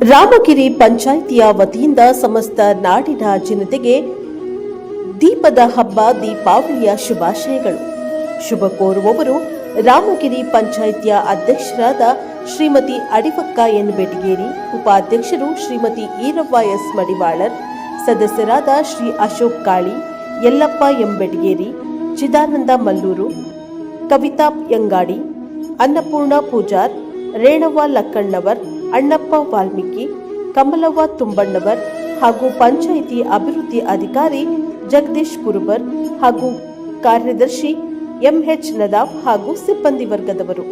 ರಾಮಗಿರಿ ಪಂಚಾಯಿತಿಯ ವತಿಯಿಂದ ಸಮಸ್ತ ನಾಡಿನ ಜನತೆಗೆ ದೀಪದ ಹಬ್ಬ, ದೀಪಾವಳಿಯ ಶುಭಾಶಯಗಳು. ಶುಭ ಕೋರುವವರು ರಾಮಗಿರಿ ಪಂಚಾಯಿತಿಯ ಅಧ್ಯಕ್ಷರಾದ ಶ್ರೀಮತಿ ಅಡಿವಕ್ಕ ಎನ್ ಬೆಟಗೇರಿ, ಉಪಾಧ್ಯಕ್ಷರು ಶ್ರೀಮತಿ ಈರವ್ವ ಎಸ್ ಮಡಿವಾಳರ್, ಸದಸ್ಯರಾದ ಶ್ರೀ ಅಶೋಕ್ ಕಾಳಿ, ಯಲ್ಲಪ್ಪ ಎಂ ಬೆಟಗೇರಿ, ಚಿದಾನಂದ ಮಲ್ಲೂರು, ಕವಿತಾ ಯಂಗಾಡಿ ಅನ್ನಪೂರ್ಣ ಪೂಜಾರ್, ರೇಣವ್ವ ಲಕ್ಕಣ್ಣವರ್ ಅಣ್ಣಪ್ಪ ವಾಲ್ಮೀಕಿ, ಕಮಲವ್ವ ತುಂಬಣ್ಣವರ್ ಹಾಗೂ ಪಂಚಾಯಿತಿ ಅಭಿವೃದ್ಧಿ ಅಧಿಕಾರಿ ಜಗದೀಶ್ ಕುರುಬರ್ ಹಾಗೂ ಕಾರ್ಯದರ್ಶಿ ಎಂಎಚ್ ನದಾಫ್ ಹಾಗೂ ಸಿಬ್ಬಂದಿ ವರ್ಗದವರು.